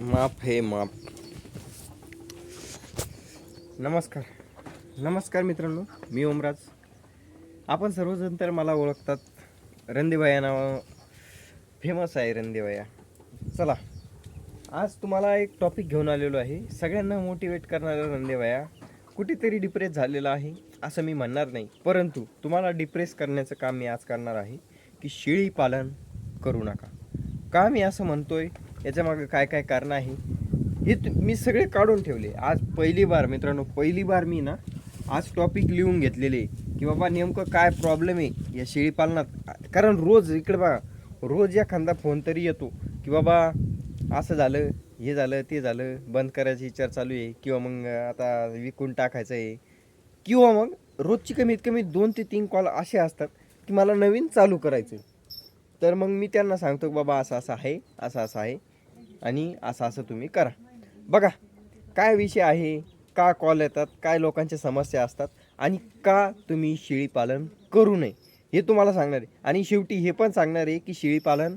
माप हे माप नमस्कार. नमस्कार मित्रांनो मी ओमराज. आपण सर्वजण तर मला ओळखतात. रंदेबाया नाव फेमस आहे रंदेबाया चला. आज तुम्हाला एक टॉपिक घेऊन आलेलो आहे. सगळ्यांना मोटिवेट करणारा रंदेबाया कुठेतरी डिप्रेस झालेला आहे असं मी म्हणणार नाही. परंतु तुम्हाला डिप्रेस करण्याचं काम मी आज करणार आहे की शेळी पालन करू नका. का मी असं म्हणतोय? याच्यामागं काय काय कारण आहे हे तु- मी सगळे काढून ठेवले. आज पहिली बार मित्रांनो पहिली बार मी ना आज टॉपिक लिहून घेतलेले की बाबा नेमकं काय प्रॉब्लेम आहे या शेळीपालनात कारण रोज इकडे बघा रोज एखादा फोन तरी येतो की बाबा असं झालं हे झालं ते झालं बंद करायची विचार चालू आहे किंवा मग आता विकून टाकायचं आहे किंवा मग रोजची कमीत कमी दोन ते तीन कॉल असे असतात की मला नवीन चालू करायचं तर मग मी त्यांना सांगतो की बाबा असं असं आहे असं असं आहे. आणि असं असं तुम्ही करा. बघा काय विषय आहे का कॉल येतात काय लोकांच्या समस्या असतात आणि का तुम्ही शेळीपालन करू नये हे तुम्हाला सांगणार आहे. आणि शेवटी हे पण सांगणार आहे की शेळीपालन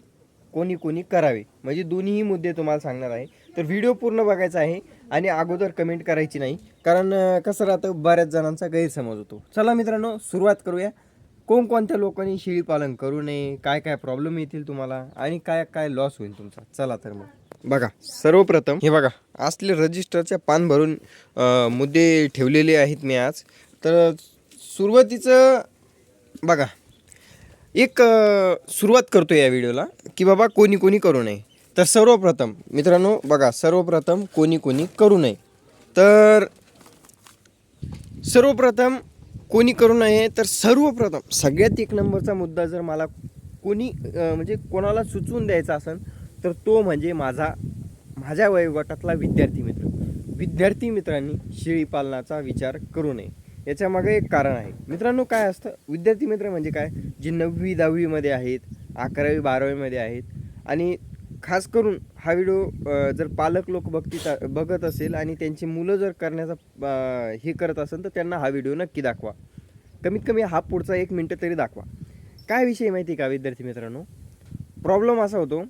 कोणी कोणी करावे. म्हणजे दोन्हीही मुद्दे तुम्हाला सांगणार आहे. तर व्हिडिओ पूर्ण बघायचा आहे आणि अगोदर कमेंट करायची नाही. कारण कसं राहतं बऱ्याच जणांचा गैरसमज होतो. चला मित्रांनो सुरुवात करूया. कोणकोणत्या लोकांनी शेळीपालन करू नये काय काय प्रॉब्लेम येतील तुम्हाला आणि काय काय लॉस होईल तुमचा? चला तर मग. बघा सर्वप्रथम हे बघा. असले रजिस्टरच्या पान भरून मुद्दे ठेवलेले आहेत मी आज. तर सुरुवातीचं बघा एक सुरुवात करतो या व्हिडिओला की बाबा कोणी कोणी करू नये. तर सर्वप्रथम मित्रांनो बघा सर्वप्रथम कोणी कोणी करू नये. तर सर्वप्रथम कोणी करू नये तर सर्वप्रथम सगळ्यात एक नंबरचा मुद्दा जर मला कोणी म्हणजे कोणाला सुचवून द्यायचा असेल तर तो म्हणजे माझा माझ्या वयोगटातला विद्यार्थी मित्र. विद्यार्थी मित्रांनी शेळी पालनाचा विचार करू नये. याच्यामागे एक कारण आहे. मित्रांनो काय असतं? विद्यार्थी मित्र म्हणजे काय? जे नववी दहावीमध्ये आहेत अकरावी बारावीमध्ये आहेत आणि खास करून हा व्हिडिओ जर पालक लोक बघती बघत असेल आणि त्यांची मुलं जर करण्याचा हे करत असेल तर त्यांना हा व्हिडिओ नक्की दाखवा. कमीत कमी हा पुढचा एक मिनटं तरी दाखवा. काय विषय माहिती का विद्यार्थी मित्रांनो? प्रॉब्लेम असा होतो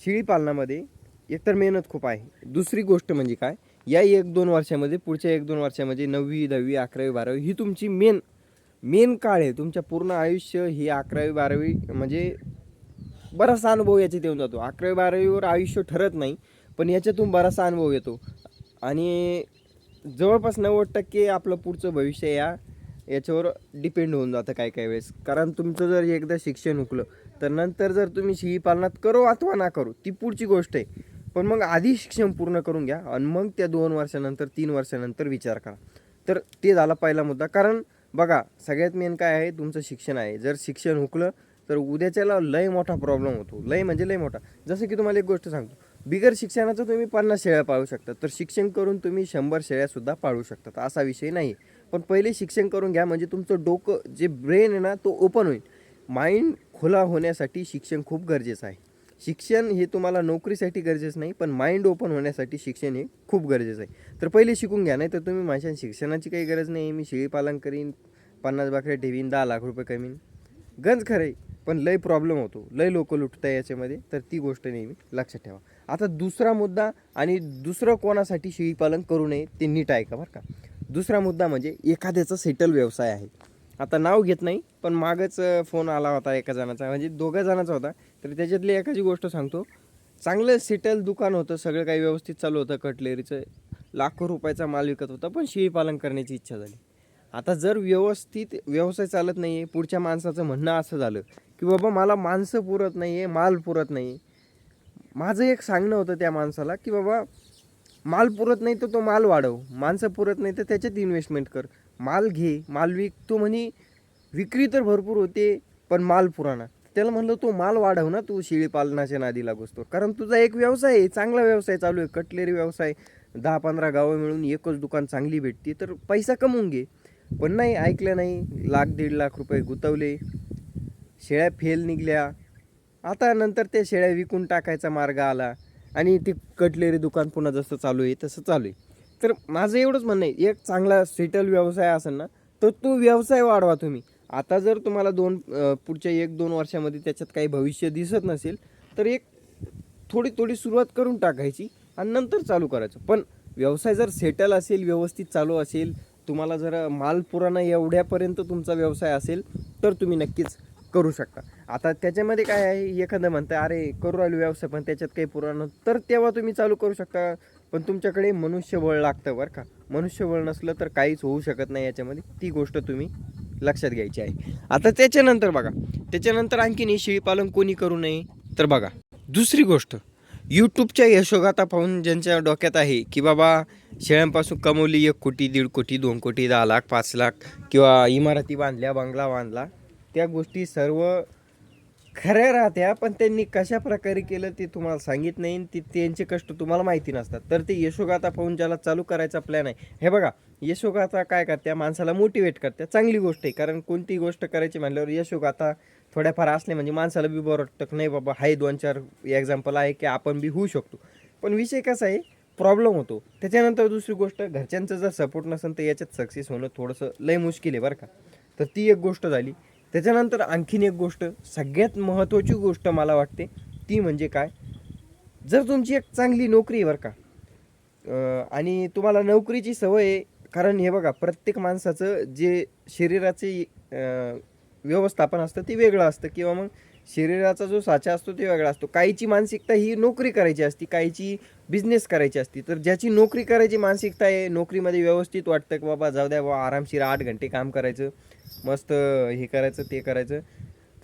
शेळी पालनामध्ये एकतर मेहनत खूप आहे. दुसरी गोष्ट म्हणजे काय? या एक दोन वर्षामध्ये पुढच्या एक दोन वर्षामध्ये नववी दहावी अकरावी बारावी ही तुमची मेन मेन काळ आहे. तुमच्या पूर्ण आयुष्य ही अकरावी बारावी म्हणजे बराचसा अनुभव याच्यात येऊन जातो. अकरावी बारावीवर आयुष्य ठरत नाही पण याच्यातून बराचसा अनुभव येतो. आणि जवळपास नव्वद टक्के आपलं पुढचं भविष्य या याच्यावर डिपेंड होऊन जातं काय काय वेळेस. कारण तुमचं जर एकदा शिक्षण हुकलं तर नंतर जर तुम्ही शिही पालनात करो अथवा ना करू ती पुढची गोष्ट आहे. पण मग आधी शिक्षण पूर्ण करून घ्या आणि मग त्या दोन वर्षानंतर तीन वर्षानंतर विचार करा. तर ते झाला पहिला मुद्दा. कारण बघा सगळ्यात मेन काय आहे तुमचं शिक्षण आहे. जर शिक्षण हुकलं तर उद्याच्याला लय मोठा प्रॉब्लेम होतो. लय म्हणजे लय मोठा. जसं की तुम्हाला एक गोष्ट सांगतो. बिगर शिक्षणाचं तुम्ही पन्नास शेळ्या पाळू शकता. तर शिक्षण करून तुम्ही शंभर शेळ्यासुद्धा पाळू शकता. असा विषय नाही पण पहिले शिक्षण करून घ्या. म्हणजे तुमचं डोकं जे ब्रेन आहे ना तो ओपन होईल. माइंड खुला होण्यासाठी शिक्षण खूप गरजेचं आहे. शिक्षण हे तुम्हाला नोकरीसाठी गरजेचं नाही पण माइंड ओपन होण्यासाठी शिक्षण हे खूप गरजेचं आहे. तर पहिले शिकून घ्या नाही तर तुम्ही माझ्या शिक्षणाची काही गरज नाही. मी शेळीपालन करीन पन्नास बाकऱ्या ठेवीन दहा लाख रुपये कमीन. गंज खरं आहे पण लय प्रॉब्लेम होतो. लय लोक लुटत आहे याच्यामध्ये तर ती गोष्ट नेहमी लक्षात ठेवा. आता दुसरा मुद्दा आणि दुसरं कोणासाठी शेळीपालन करू नये ते नीट ऐका बरं का. दुसरा मुद्दा म्हणजे एखाद्याचा सेटल व्यवसाय आहे. आता नाव घेत नाही पण मागच फोन आला होता एका जणाचा म्हणजे दोघा जणाचा होता. तर त्याच्यातली एखादी गोष्ट सांगतो. चांगलं सेटल दुकान होतं सगळं काही व्यवस्थित चालू होतं कटलेरीचं. लाखो रुपयाचा माल विकत होता पण शेळी पालन करण्याची इच्छा झाली. आता जर व्यवस्थित व्यवसाय चालत नाही आहे पुढच्या माणसाचं म्हणणं असं झालं की बाबा मला माणसं पुरत नाही आहे माल पुरत नाही माझं एक सांगणं होतं त्या माणसाला की बाबा माल पुरत नाही तर तो माल वाढव माणसं पुरत नाही तर त्याच्यात इन्व्हेस्टमेंट कर. माल घे माल विक. तो म्हणे विक्री तर भरपूर होते पण माल पुराणा. त्याला म्हणलं तो माल वाढव ना तू शेळीपालनाच्या नादी लागोस तो. कारण तुझा एक व्यवसाय आहे चांगला व्यवसाय चालू आहे कटलेरी व्यवसाय. दहा पंधरा गावं मिळून एकच दुकान चांगली भेटते तर पैसा कमवून घे. पण नाही ऐकलं नाही. लाख दीड लाख रुपये गुंतवले. शेळ्या फेल निघल्या. आता नंतर त्या शेळ्या विकून टाकायचा मार्ग आला. आणि ते कटलेरी दुकान पुन्हा जसं चालू आहे तसं चालू आहे. तर माझं एवढंच म्हणणं आहे एक चांगला सेटल व्यवसाय असेल ना तर तो व्यवसाय वाढवा तुम्ही. आता जर तुम्हाला दोन पुढच्या एक दोन वर्षामध्ये त्याच्यात काही भविष्य दिसत नसेल तर एक थोडी थोडी सुरुवात करून टाकायची आणि नंतर चालू करायचं. पण व्यवसाय जर सेटल असेल व्यवस्थित चालू असेल तुम्हाला जर माल पुराणा एवढ्यापर्यंत तुमचा व्यवसाय असेल तर तुम्ही नक्कीच करू शकता. आता त्याच्यामध्ये काय आहे एखादं म्हणतं अरे करू राहिलो व्यवसाय पण त्याच्यात काही पुराणं. तर तेव्हा तुम्ही चालू करू शकता. पण तुमच्याकडे मनुष्यबळ लागतं बरं का. मनुष्यबळ नसलं तर काहीच होऊ शकत नाही याच्यामध्ये. ती गोष्ट तुम्ही लक्षात घ्यायची आहे. आता त्याच्यानंतर बघा. त्याच्यानंतर आणखीन शेळीपालन कोणी करू नये? तर बघा. दुसरी गोष्ट. यूट्यूबच्या यशोगाथा पाहून ज्यांच्या डोक्यात आहे की बाबा शेळ्यांपासून कमवली एक कोटी दीड कोटी दोन कोटी दहा लाख पाच लाख किंवा इमारती बांधल्या बंगला बांधला त्या गोष्टी सर्व खऱ्या राहत्या पण त्यांनी कशा प्रकारे केलं ते तुम्हाला सांगित नाही आणि ते त्यांचे कष्ट तुम्हाला माहिती नसतात. तर ते यशोगाथा पाहून ज्याला चालू करायचा प्लॅन आहे. हे बघा यशोगाथा काय करत्या? माणसाला मोटिवेट करत्या. चांगली गोष्ट आहे कारण कोणती गोष्ट करायची म्हणल्यावर यशोगाथा थोड्याफार असले म्हणजे माणसाला बी बरं वाटतं नाही बाबा हाय दोन चार एक्झाम्पल आहे की आपण बी होऊ शकतो. पण विषय कसा आहे प्रॉब्लेम होतो. त्याच्यानंतर दुसरी गोष्ट घरच्यांचं जर सपोर्ट नसेल तर याच्यात सक्सेस होणं थोडंसं लय मुश्किल आहे बरं का. तर ती एक गोष्ट झाली. त्याच्यानंतर आणखीन एक गोष्ट सगळ्यात महत्त्वाची गोष्ट मला वाटते ती म्हणजे काय? जर तुमची एक चांगली नोकरी आहे बरं का आणि तुम्हाला नोकरीची सवय आहे कारण हे बघा प्रत्येक माणसाचं जे शरीराचे व्यवस्थापन असतं ते वेगळं असतं किंवा मग शरीराचा जो साचा असतो ते वेगळा असतो. काहीची मानसिकता ही नोकरी करायची असती काहीची बिझनेस करायची असती तर ज्याची नोकरी करायची मानसिकता आहे नोकरीमध्ये व्यवस्थित वाटतं की बाबा जाऊ द्या बाबा आरामशीर आठ घंटे काम करायचं मस्त हे करायचं ते करायचं.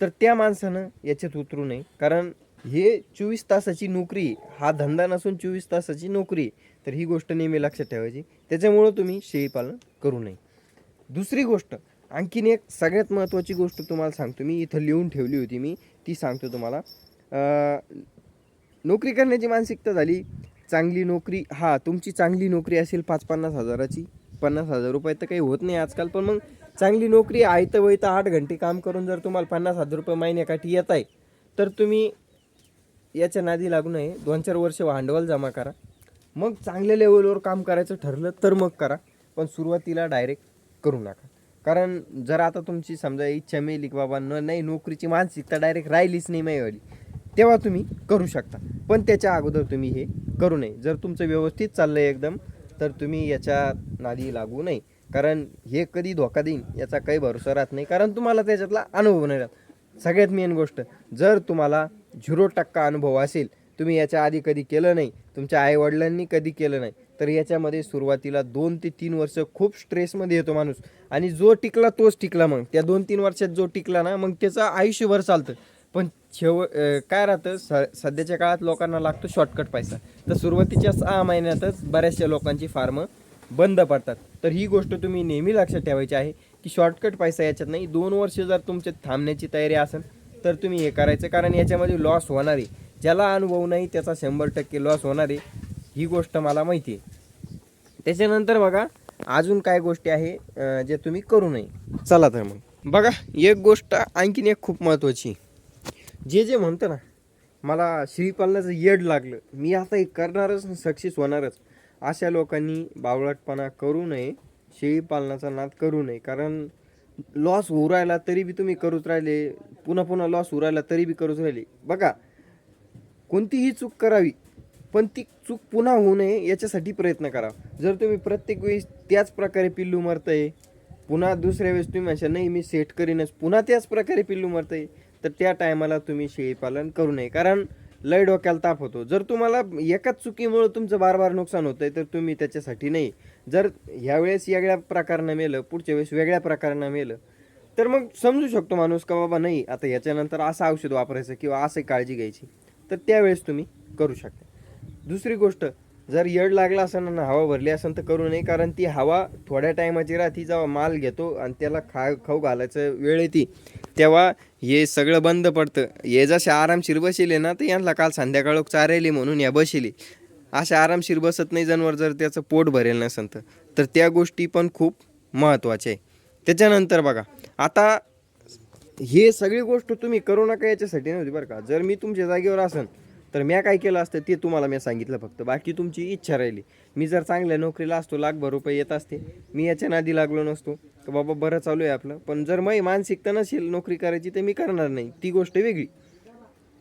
तर त्या माणसानं याच्यात उतरू नये. कारण हे चोवीस तासाची नोकरी हा धंदा नसून चोवीस तासाची नोकरी तर ही गोष्ट नेहमी लक्षात ठेवायची. त्याच्यामुळं तुम्ही शेळीपालन करू नये. दुसरी गोष्ट आणखीन एक सगळ्यात महत्त्वाची गोष्ट तुम्हाला सांगतो मी इथं लिहून ठेवली होती मी ती सांगतो तुम्हाला. नोकरी करण्याची मानसिकता झाली चांगली नोकरी हा तुमची चांगली नोकरी असेल पाच पन्नास हजाराची. पन्नास हजार रुपये तर काही होत नाही आजकाल पण मग चांगली नोकरी आयतं वयतं आठ घंटे काम करून जर तुम्हाला पन्नास हजार रुपये महिन्याकाठी येत आहे तर तुम्ही याच्या नादी लागू नये. दोन चार वर्ष भांडवल जमा करा. मग चांगल्या लेवलवर काम करायचं ठरलं तर मग करा पण सुरुवातीला डायरेक्ट करू नका. कारण जर आता तुमची समजा इच्छा मिळाली की बाबा न नाही नोकरीची मानसिकता डायरेक्ट राहिलीच नाही माईवाली तेव्हा तुम्ही करू शकता. पण त्याच्या अगोदर तुम्ही हे करू नये. जर तुमचं व्यवस्थित चाललं आहे एकदम तर तुम्ही याच्या नादी लागू नये. कारण हे कधी धोका देईन याचा काही भरोसा राहत नाही. कारण तुम्हाला त्याच्यातला अनुभव नाही राहत. सगळ्यात मेन गोष्ट जर तुम्हाला झिरो टक्का अनुभव असेल तुम्ही याच्या आधी कधी केलं नाही तुमच्या आईवडिलांनी कधी केलं नाही तर याच्यामध्ये सुरुवातीला दोन ते तीन वर्ष खूप स्ट्रेसमध्ये येतो माणूस. आणि जो टिकला तोच टिकला मग. त्या दोन तीन वर्षात जो टिकला ना मग त्याचं आयुष्यभर चालतं. पण शेव काय राहतं स सध्याच्या काळात लोकांना लागतो शॉर्टकट पैसा. तर सुरुवातीच्या सहा महिन्यातच बऱ्याचशा लोकांची फार्म बंद पडतात. तर ही गोष्ट तुम्ही नेहमी लक्षात ठेवायची आहे की शॉर्टकट पैसा याच्यात नाही दोन वर्ष जर तुमच्या थांबण्याची तयारी असेल तर तुम्ही हे करायचं. कारण याच्यामध्ये लॉस होणार आहे. ज्याला अनुभव नाही त्याचा शंभर टक्के लॉस होणार आहे. ही गोष्ट मला माहिती आहे. त्याच्यानंतर बघा अजून काय गोष्टी आहे जे तुम्ही करू नये. चला तर मग. बघा एक गोष्ट आणखीन एक खूप महत्त्वाची जे जे म्हणतं ना मला शेळीपालनाचं येड लागलं. मी आता हे करणारच सक्सेस होणारच. अशा लोकांनी बावळटपणा करू नये शेळीपालनाचा नाद करू नये. कारण लॉस होऊ राहिला तरी बी तुम्ही करूच राहिले. पुन्हा पुन्हा लॉस होऊ राहिला तरी बी करूच राहिले. बघा कोणतीही चूक करावी पण ती चूक पुन्हा होऊ नये याच्यासाठी प्रयत्न करा. जर तुम्ही प्रत्येक वेळेस त्याच प्रकारे पिल्लू मरताय पुन्हा दुसऱ्या वेळेस तुम्ही अशा नाही मी सेट करीनच. पुन्हा त्याच प्रकारे पिल्लू मरताय. तर त्या टायमाला तुम्ही शेळीपालन करू नये. कारण लय डोक्याला ताप होतो. जर तुम्हाला एकाच चुकीमुळे तुमचं बार बार नुकसान होतंय तर तुम्ही त्याच्यासाठी नाही. जर ह्यावेळेस वेगळ्या प्रकारनं मेलं पुढच्या वेळेस वेगळ्या प्रकारनं मेलं तर मग समजू शकतो माणूस का बाबा नाही आता याच्यानंतर असं औषध वापरायचं किंवा असं काळजी घ्यायची. तर त्यावेळेस तुम्ही करू शकता. दुसरी गोष्ट जर येड लागला असेल ना हवा भरली असेल तर करू नये कारण ती हवा थोड्या टायमाची राहती जेव्हा माल घेतो आणि त्याला खा खाऊ घालायचं वेळ येते तेव्हा हे सगळं बंद पडतं. हे जसे आरामशीर बसेले ना तर यांना काल संध्याकाळ चारेली म्हणून या बसेली अशा आरामशीर बसत नाही जनावर जर त्याचं पोट भरेल नसेल तर. तर त्या गोष्टी पण खूप महत्त्वाच्या आहे. त्याच्यानंतर बघा आता हे सगळी गोष्ट तुम्ही करू नका याच्यासाठी नव्हती बरं का? जर मी तुमच्या जागेवर असेल तर मी काय केलं असतं ते तुम्हाला मी सांगितलं फक्त. बाकी तुमची इच्छा राहिली. मी जर चांगल्या नोकरीला असतो लाखभर रुपये येत असते. मी याच्या नादी लागलो नसतो. तर बाबा बरं चालू आहे आपलं. पण जर मी मानसिकता नसेल नोकरी करायची तर मी करणार नाही. ती गोष्ट वेगळी.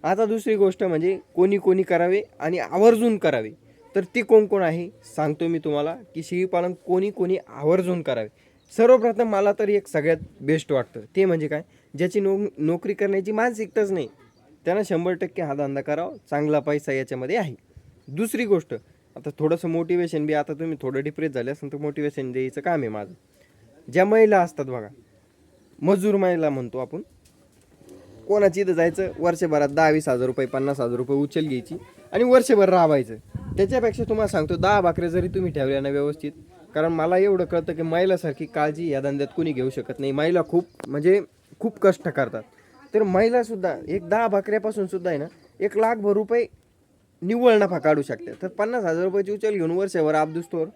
आता दुसरी गोष्ट म्हणजे कोणी कोणी करावे आणि आवर्जून करावे. तर ती कोण कोण आहे सांगतो मी तुम्हाला की शेळीपालन कोणी कोणी आवर्जून करावे. सर्वप्रथम मला तर एक सगळ्यात बेस्ट वाटतं. ते म्हणजे काय? ज्याची नो नोकरी करण्याची मानसिकताच नाही. त्यांना शंभर टक्के हा धंदा करावा चांगला पैसा याच्यामध्ये आहे. दुसरी गोष्ट आता थोडंसं मोटिवेशन बी आता तुम्ही थोडं डिप्रेस झाले असेल तर मोटिवेशन द्यायचं काम आहे माझं. ज्या महिला असतात बघा मजूर महिला म्हणतो आपण कोणाची इथं जायचं? वर्षभरात दहा वीस हजार रुपये पन्नास हजार रुपये उचल घ्यायची आणि वर्षभर राबायचं. त्याच्यापेक्षा तुम्हाला सांगतो दहा भाकऱ्या जरी तुम्ही ठेवल्या ना व्यवस्थित कारण मला एवढं कळतं की महिलासारखी काळजी या धंद्यात कोणी घेऊ शकत नाही. महिला खूप म्हणजे खूप कष्ट करतात. तर महिलासुद्धा एक दहा भाकऱ्यापासून सुद्धा आहे ना एक लाखभर रुपये निव्वळ नफा काढू शकते. तर पन्नास हजार रुपयाची उचल घेऊन वर्षभर स्टोअर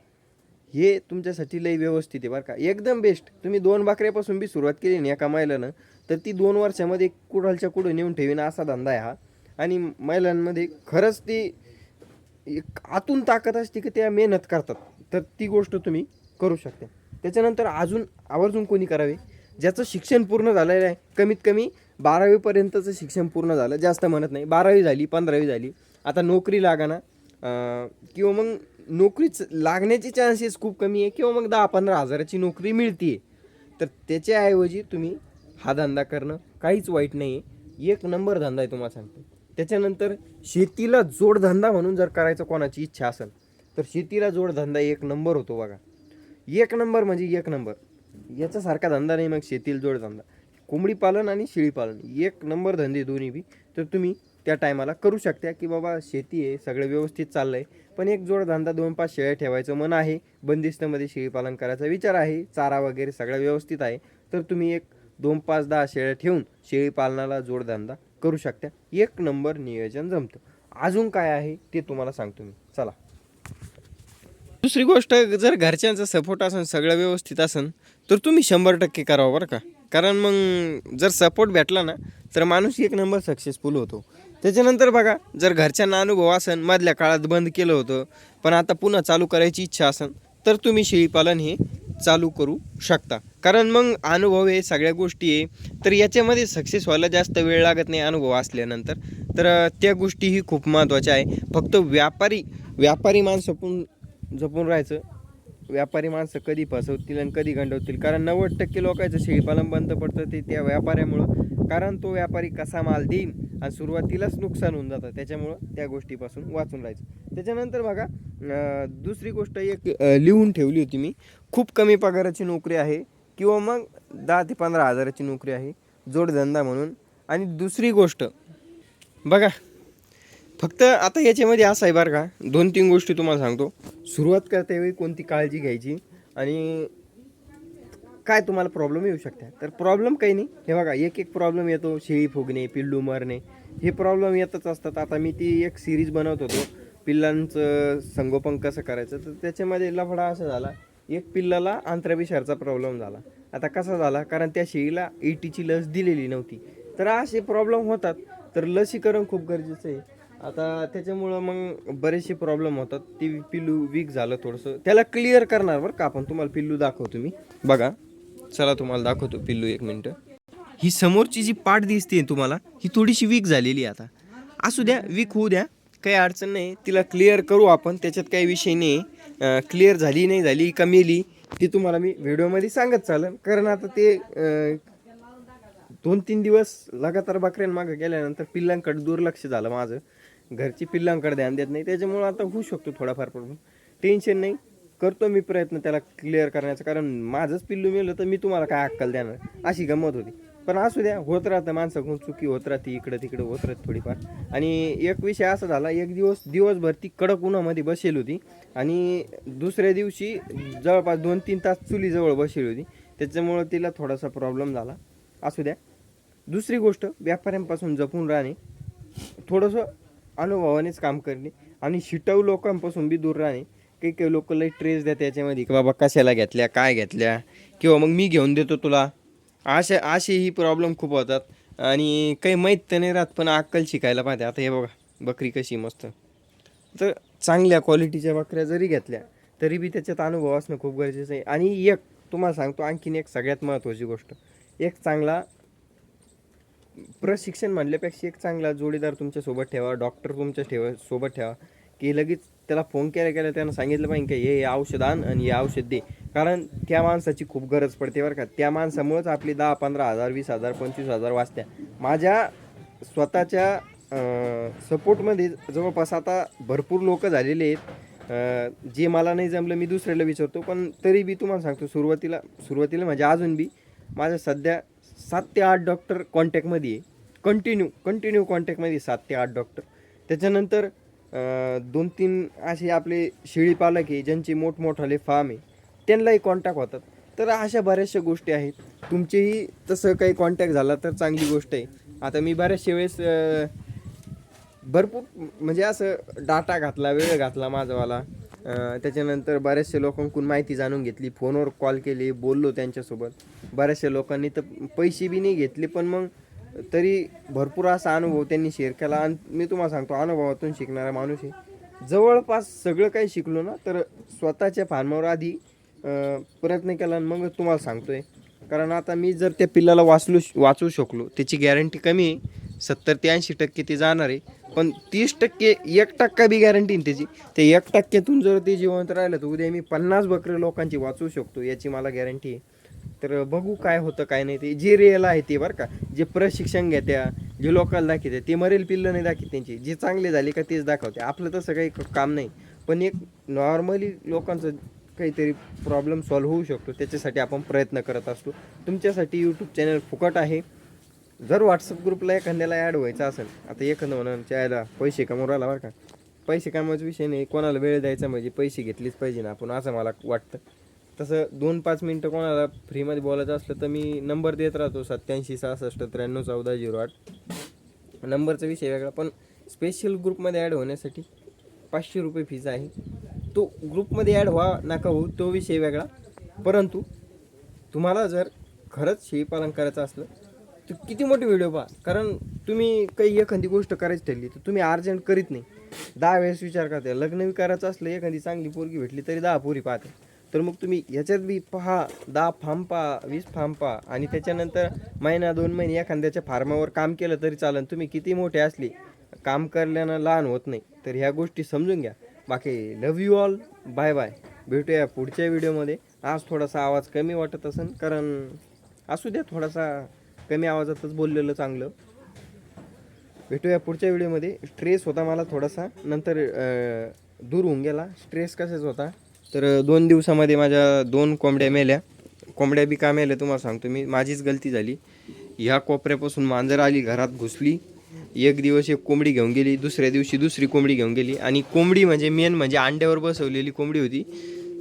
हे तुमच्यासाठी लई व्यवस्थित आहे बरं का. एकदम बेस्ट तुम्ही दोन बाकऱ्यापासून बी सुरुवात केली ना एका महिलानं तर ती दोन वर्षामध्ये कुडालच्या कुठं नेऊन ठेवीन असा धंदा आहे हा. आणि महिलांमध्ये खरंच ती एक आतून ताकद असते की त्या मेहनत करतात. तर ती गोष्ट तुम्ही करू शकता. त्याच्यानंतर अजून आवर्जून कोणी करावे? ज्याचं शिक्षण पूर्ण झालेलं आहे कमीत कमी बारावीपर्यंतचं शिक्षण पूर्ण झालं. जास्त म्हणत नाही. बारावी झाली पंधरावी झाली. आता नोकरी लागाना. किंवा मग नोकरीच लागण्याचे चान्सेस खूप कमी आहे. किंवा मग दहा पंधरा हजाराची नोकरी मिळते तर त्याच्याऐवजी तुम्ही हा धंदा करणं काहीच वाईट नाही आहे एक नंबर धंदा आहे तुम्हाला सांगतो. त्याच्यानंतर शेतीला जोडधंदा म्हणून जर करायचं कोणाची इच्छा असेल तर शेतीला जोडधंदा एक नंबर होतो बघा. एक नंबर म्हणजे एक नंबर. याच्यासारखा धंदा नाही मग शेतीला जोडधंदा कोंबडी पालन आणि शेळी पालन एक नंबर धंदे दोन्ही बी. तर तुम्ही त्या टायमाला करू शकता की बाबा शेती आहे सगळं व्यवस्थित चाललं आहे पण एक जोडधंदा दोन पाच शेळ्या ठेवायचं मन आहे बंदिस्तमध्ये शेळीपालन करायचा विचार आहे चारा वगैरे सगळं व्यवस्थित आहे तर तुम्ही एक दोन पाच दहा शेळ्या ठेवून शेळीपालनाला जोडधंदा करू शकता. एक नंबर नियोजन जमतं. अजून काय आहे ते तुम्हाला सांगतो मी. चला. दुसरी गोष्ट जर घरच्यांचा सपोर्ट असेल सगळं व्यवस्थित असेल तर तुम्ही शंभर टक्के करावं बरं का? कारण मग जर सपोर्ट भेटला ना तर माणूस एक नंबर सक्सेसफुल होतो. त्याच्यानंतर बघा जर घरच्यांना अनुभव असेल मधल्या काळात बंद केलं होतं पण आता पुन्हा चालू करायची इच्छा असेल तर तुम्ही शेळीपालन हे चालू करू शकता. कारण मग अनुभव आहे सगळ्या गोष्टी आहे तर याच्यामध्ये सक्सेस व्हायला जास्त वेळ लागत नाही अनुभव असल्यानंतर. तर त्या गोष्टीही खूप महत्त्वाच्या आहे. फक्त व्यापारी व्यापारी माणसं जपून जपून राहायचं व्यापारी माणसं कधी फसवतील आणि कधी गंडवतील? कारण नव्वद टक्के लोकांचं शेळीपालन बंद पडतं ते त्या व्यापाऱ्यामुळं. कारण तो व्यापारी कसा माल देईन आणि सुरुवातीलाच नुकसान होऊन जातं. त्याच्यामुळं त्या गोष्टीपासून वाचून राहायचं. त्याच्यानंतर बघा दुसरी गोष्ट एक लिहून ठेवली होती मी. खूप कमी पगाराची नोकरी आहे किंवा मग दहा ते पंधरा हजाराची नोकरी आहे. जोडधंदा म्हणून. आणि दुसरी गोष्ट बघा फक्त आता याच्यामध्ये असं आहे बरं का. दोन तीन गोष्टी तुम्हाला सांगतो. सुरुवात करतेवेळी कोणती काळजी घ्यायची आणि काय तुम्हाला प्रॉब्लेम येऊ शकते. तर प्रॉब्लेम काही नाही. हे बघा एक एक प्रॉब्लेम येतो. शेळी फुगणे पिल्लू मरणे हे प्रॉब्लेम येतच असतात. आता मी ती एक सिरीज बनवत होतो. पिल्लांचं संगोपन कसं करायचं? तर त्याच्यामध्ये लफडा असा झाला. एक पिल्लाला आंत्रविषारचा प्रॉब्लेम झाला. आता कसा झाला? कारण त्या शेळीला एटीची लस दिलेली नव्हती. तर असे प्रॉब्लेम होतात. तर लसीकरण खूप गरजेचं आहे. आता त्याच्यामुळं मग बरेचसे प्रॉब्लेम होतात. ती पिल्लू वीक झालं थोडंसं. त्याला क्लिअर करणार बरं का आपण? तुम्हाला पिल्लू दाखवतो मी. बघा. चला तुम्हाला दाखवतो पिल्लू एक मिनटं ही समोरची जी पाठ दिसते तुम्हाला ही थोडीशी वीक झालेली आहे आता. असू द्या वीक होऊ द्या. काही अडचण नाही. तिला क्लिअर करू आपण. त्याच्यात काही विषय नाही. क्लिअर झाली नाही झाली का ती तुम्हाला मी व्हिडिओमध्ये सांगत चालेल. कारण आता ते दोन तीन दिवस लगातार बकऱ्यांमागं गेल्यानंतर पिल्लांकडे दुर्लक्ष झालं माझं. घरची पिल्लांकडे ध्यान देत नाही. त्याच्यामुळं आता होऊ शकतो थोडाफार प्रॉब्लेम टेन्शन नाही. करतो मी प्रयत्न त्याला क्लिअर करण्याचा. कारण माझंच पिल्लू मिळलं तर मी तुम्हाला काय अक्कल देणार? अशी गंमत होती. पण असू द्या होत राहतं. माणसाकडून चुकी होत राहते. इकडं तिकडं होत राहते थोडीफार. आणि एक विषय असा झाला. एक दिवस दिवसभर ती कडक उन्हामध्ये बसेल होती. आणि दुसऱ्या दिवशी जवळपास दोन तीन तास चुलीजवळ बसेल होती. त्याच्यामुळं तिला थोडासा प्रॉब्लेम झाला. असू द्या. दुसरी गोष्ट व्यापाऱ्यांपासून जपून राहणे. थोडंसं अनुभवानेच काम करणे. आणि शिटव लोकांपासून बी दूर राहणे. काही काही लोक लई ट्रेस द्या त्याच्यामध्ये की बाबा कशाला घेतल्या काय घेतल्या. किंवा मग मी घेऊन देतो तुला. असे असेही प्रॉब्लेम खूप होतात. आणि काही माहीत तर नाही राहत पण अक्कल शिकायला पाहिजे आता हे बघा बकरी कशी मस्त. तर चांगल्या क्वालिटीच्या बकऱ्या जरी घेतल्या तरी बी त्याच्यात अनुभव असणं खूप गरजेचं आहे. आणि एक तुम्हाला सांगतो आणखीन एक सगळ्यात महत्त्वाची गोष्ट. एक चांगला प्रशिक्षण म्हणल्यापेक्षा एक चांगला जोडीदार तुमच्यासोबत ठेवा डॉक्टर तुमच्या ठेवा सोबत ठेवा की लगेच त्याला फोन केला केल्या त्यानं सांगितलं पाहिजे की हे हे औषध आण आणि हे औषध दे. कारण त्या माणसाची खूप गरज पडते बरं का. त्या माणसामुळेच आपली दहा पंधरा हजार वीस हजार पंचवीस हजार वाचत्या. माझ्या स्वतःच्या सपोर्टमध्ये जवळपास आता भरपूर लोक झालेले आहेत. जे मला नाही जमलं मी दुसऱ्याला विचारतो पण तरी बी तुम्हाला सांगतो सुरुवातीला सुरुवातीला म्हणजे अजून बी माझ्या सध्या सात ते आठ डॉक्टर कॉन्टॅक्टमध्ये आहे. कंटिन्यू कंटिन्यू कॉन्टॅक्टमध्ये सात ते आठ डॉक्टर त्याच्यानंतर दोन तीन असे आपले शेळीपालक आहे ज्यांचे मोठमोठाले फार्म आहे त्यांनाही कॉन्टॅक्ट होतात. तर अशा बऱ्याचशा गोष्टी आहेत. तुमचेही तसं काही कॉन्टॅक्ट झाला तर चांगली गोष्ट आहे. आता मी बऱ्याचशा वेळेस भरपूर म्हणजे असं डाटा घातला वेळ घातला माझावाला. त्याच्यानंतर बऱ्याचशा लोकांकडून माहिती जाणून घेतली. फोनवर कॉल केले बोललो त्यांच्यासोबत. बऱ्याचशा लोकांनी तर पैसे बी नाही घेतले पण मग तरी भरपूर असा अनुभव त्यांनी शेअर केला. आणि मी तुम्हाला सांगतो अनुभवातून शिकणारा माणूस आहे. जवळपास सगळं काही शिकलो ना तर स्वतःच्या फार्मावर आधी प्रयत्न केला आणि मग तुम्हाला सांगतो आहे कारण आता मी जर त्या पिल्लाला वाचलू वाचवू शकलो त्याची गॅरंटी कमी आहे. सत्तर ते ऐंशी टक्के ते जाणार आहे. पण तीस टक्के एक टक्का बी गॅरंटी त्याची. ते एक टक्क्यातून जर ते जिवंत राहिलं तर उद्या मी पन्नास बकरे लोकांची वाचवू शकतो याची मला गॅरंटी आहे. तर बघू काय होतं काय नाही. ते जे रिअल आहे ते बरं का. जे प्रशिक्षण घेत्या जे लोकांना दाखवते ते मरेल पिल्लं नाही दाखवते त्यांची. जे चांगले झाले का तेच दाखवते आपलं तसं काही काम नाही. पण एक नॉर्मली लोकांचं काहीतरी प्रॉब्लेम सॉल्व्ह होऊ शकतो. त्याच्यासाठी आपण प्रयत्न करत असतो. तुमच्यासाठी यूट्यूब चॅनल फुकट आहे. जर व्हॉट्सअप ग्रुपला एखाद्याला ॲड व्हायचं असेल आता एखादं म्हणून चायला पैसे कमवून राहिला बरं का. पैसे कमवायचा विषय नाही कोणाला वेळ द्यायचा म्हणजे पैसे घेतलीच पाहिजे ना आपण असं मला वाटतं. तसं दोन पाच मिनटं कोणाला फ्रीमध्ये बोलायचं असलं तर मी नंबर देत राहतो सत्याऐंशी सहासष्ट त्र्याण्णव चौदा झिरो आठ. नंबरचा विषय वेगळा पण स्पेशल ग्रुपमध्ये ॲड होण्यासाठी पाचशे रुपये फीज आहे. तो ग्रुपमध्ये ॲड व्हा नका हो तो विषय वेगळा. परंतु तुम्हाला जर खरंच शेळीपालन करायचं असलं तर किती मोठे व्हिडिओ पहा. कारण तुम्ही काही एखादी गोष्ट करायची ठरली तर तुम्ही अर्जंट करीत नाही. दहा वेळेस विचार करते लग्न करायचं असलं एखादी चांगली पोरगी भेटली तरी दहा पोरी पाहते. तर मग तुम्ही ह्याच्यात बी पहा दहा फार्म पहा वीस फार्म पहा. आणि त्याच्यानंतर महिना दोन महिने एखाद्याच्या फार्मावर काम केलं तरी चालेल. तुम्ही किती मोठे असले काम करल्यानं लहान होत नाही. तर ह्या गोष्टी समजून घ्या. बाकी love you all bye bye भेटूया पुढच्या व्हिडिओमध्ये आज थोडासा आवाज कमी वाटत असेल कारण असू द्या थोडासा कमी आवाजातच बोललेलं चांगलं. भेटूया पुढच्या व्हिडिओमध्ये. स्ट्रेस होता मला थोडासा. नंतर दूर होऊन गेला. स्ट्रेस कसाच होता? तर दोन दिवसामध्ये माझ्या दोन कोंबड्या मेल्या. कोंबड्या बी का मेल्या तुम्हाला सांगतो मी. माझीच गलती झाली. ह्या कोपऱ्यापासून मांजर आली घरात घुसली. एक दिवस एक कोंबडी घेऊन गेली. दुसऱ्या दिवशी दुसरी कोंबडी घेऊन गेली. आणि कोंबडी म्हणजे मेन म्हणजे अंड्यावर बसवलेली कोंबडी होती.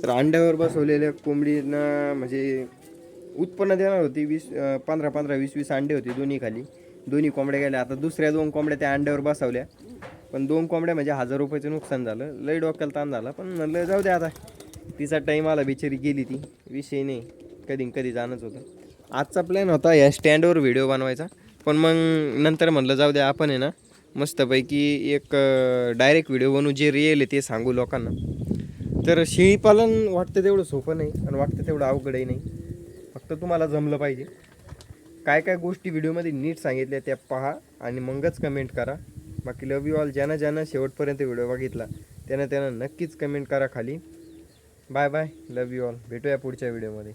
तर अंड्यावर बसवलेल्या कोंबडीनं म्हणजे उत्पन्न देणार होती वीस पंधरा पंधरा वीस वीस अंडे होते दोन्ही खाली. दोन्ही कोंबड्या गेल्या. आता दुसऱ्या दोन कोंबड्या त्या अंड्यावर बसवल्या. पण दोन कोंबड्या म्हणजे हजार रुपयाचं नुकसान झालं. लई डोक्याला ताण झाला. पण म्हणलं जाऊ दे आता. तिचा टाईम आला बिचारी गेली ती. विषय नाही. कधी न कधी जाणंच होतं. आजचा प्लॅन होता या स्टँडवर व्हिडिओ बनवायचा. पण मग नंतर म्हणलं जाऊ द्या आपण आहे ना मस्तपैकी एक डायरेक्ट व्हिडिओ बनवू. जे रिअल आहे ते सांगू लोकांना. तर शेळीपालन वाटतं तेवढं सोपं नाही. आणि वाटतं तेवढं अवघडही नाही. फक्त तुम्हाला जमलं पाहिजे. काय काय गोष्टी व्हिडिओमध्ये नीट सांगितल्या त्या पहा आणि मगच कमेंट करा. बाकी लव यू ऑल ज्यानं ज्यानं शेवटपर्यंत व्हिडिओ बघितला त्यानं त्यानं नक्कीच कमेंट करा खाली. Bye bye love you all भेटूया पुढच्या व्हिडिओमध्ये.